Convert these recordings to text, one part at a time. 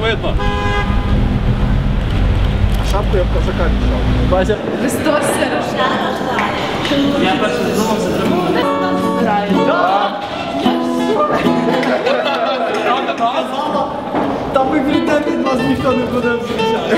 видно. Шапку я в козака вішав. Бася. Христос се рождає. Я перше задумався, треба. Та ви від нас ніхто не буде зустрічати.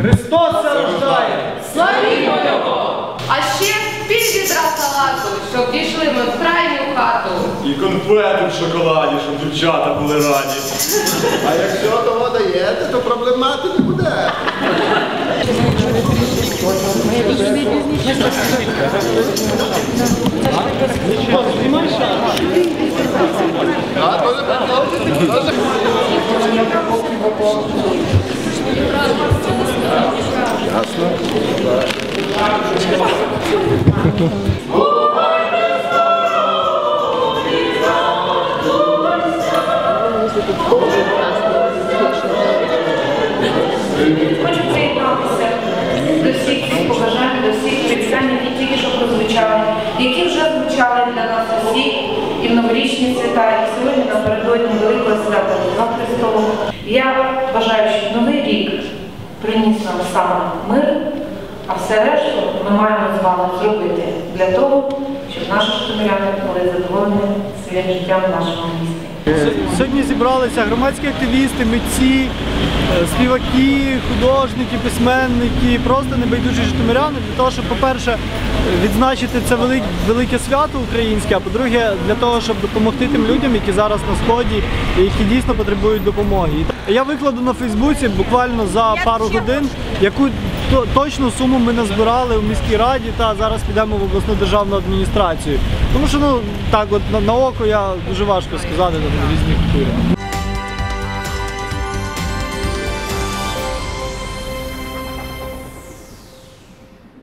Христос се рождає! Славімо його! А ще пів відра салату, щоб дійшли ми в крайню хату. І конфети в шоколаді, щоб дівчата були раді. А якщо того даєте, то проблемати не буде. Хочу приєднатися до всіх цих побажань, до всіх привітань, які тільки що прозвучали, які вже звучали для нас усіх і в новорічні свята, і сьогодні напередодні Великого свята Різдва Христового. Я бажаю, щоб новий рік приніс нам саме мир, а все решту ми маємо з вами зробити для того, щоб наші житомиряни були задоволені своїм життям в нашому місті. Сьогодні зібралися громадські активісти, митці, е, співаки, художники, письменники, просто небайдужі житомиряни для того, щоб, по-перше, відзначити це велике свято українське, а по-друге, для того, щоб допомогти тим людям, які зараз на сході і які дійсно потребують допомоги. Я викладу на Фейсбуці буквально за пару годин, яку точну суму ми назбирали в міській раді та зараз підемо в обласну державну адміністрацію. Тому що ну так, от на, на око я дуже важко сказати там різні культури.